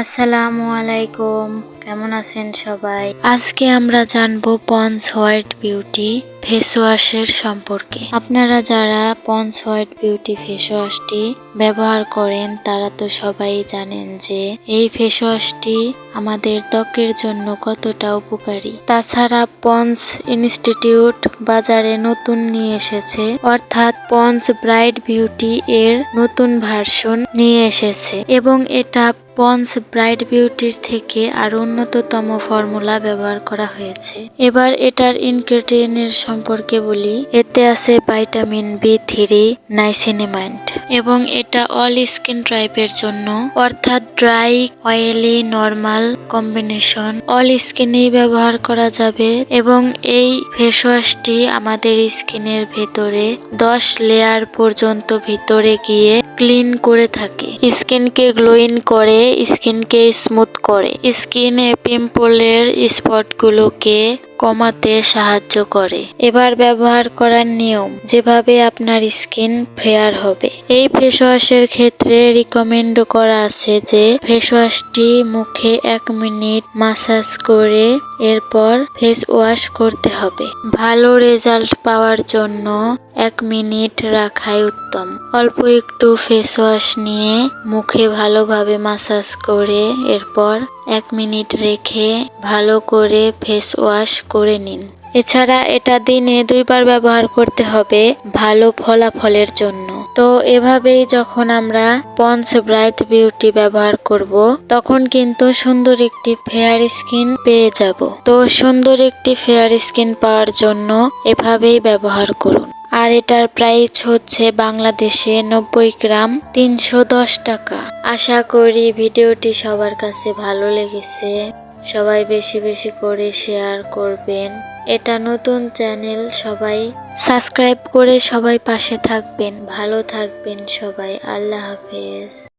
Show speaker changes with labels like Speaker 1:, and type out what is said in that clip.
Speaker 1: আসসালামু আলাইকুম, কেমন আছেন সবাই? আজকে আমরা জানব পন্স হোয়াইট বিউটি ফেস ওয়াশের সম্পর্কে। আপনারা যারা পন্স হোয়াইট বিউটি ফেস ওয়াশটি ব্যবহার করেন, তারা তো সবাই জানেন যে এই ফেস ওয়াশটি আমাদের ত্বকের জন্য কতটা উপকারী। তাছাড়া পন্স ইনস্টিটিউট বাজারে নতুন নিয়ে এসেছে, অর্থাৎ পন্স ব্রাইট বিউটি এর নতুন ভার্সন নিয়ে এসেছে এবং এটা পন্স ব্রাইট বিউটির থেকে আর উন্নততম ফর্মুলা ব্যবহার করা হয়েছে। এবার এটার ইনগ্রেডিয়েন্টের সম্পর্কে বলি, এতে আছে ভাইটামিন বি থ্রি নাইসিনেমাইন্ট এবং এটা অল স্কিন টাইপের জন্য, অর্থাৎ dry, oily normal combination all স্কিনেই ব্যবহার করা যাবে এবং এই ফেস ওয়াশটি আমাদের স্কিনের ভেতরে দশ লেয়ার পর্যন্ত ভিতরে গিয়ে ক্লিন করে থাকে। স্কিনকে গ্লোইন করে স্কিনকে স্মুথ করে। স্কিনে পিম্পলের স্পটগুলোকে কমাতে সাহায্য করে। এবার ব্যবহার করার নিয়ম, যেভাবে আপনার স্কিন ফেয়ার হবে। এই ফেস ওয়াশের ক্ষেত্রে রিকমেন্ড করা আছে যে ফেস ওয়াশটি মুখে এক মিনিট মাসাজ করে এরপর ফেস ওয়াশ করতে হবে। ভালো রেজাল্ট পাওয়ার জন্য এক মিনিট রাখাই উত্তম। অল্প একটু ফেস ওয়াশ নিয়ে মুখে ভালোভাবে মাসাজ করে এরপর এক মিনিট রেখে ভালো করে ফেস ওয়াশ করে নিন। এছাড়া এটা দিনে দুইবার ব্যবহার করতে হবে ভালো ফলাফলের জন্য। তো এভাবেই যখন আমরা পন্স ব্রাইট বিউটি ব্যবহার করব, তখন কিন্তু সুন্দর একটি ফেয়ার স্কিন পেয়ে যাব। তো সুন্দর একটি ফেয়ার স্কিন পাওয়ার জন্য এভাবেই ব্যবহার করুন। আর এটার প্রাইস হচ্ছে বাংলাদেশে নব্বই গ্রাম তিনশো দশ টাকা। আশা করি ভিডিওটি সবার কাছে ভালো লেগেছে। সবাই বেশি বেশি করে শেয়ার করবেন। এটা নতুন চ্যানেল সবাই সাবস্ক্রাইব করে সবাই পাশে থাকবেন। ভালো থাকবেন সবাই। আল্লাহ হাফেজ।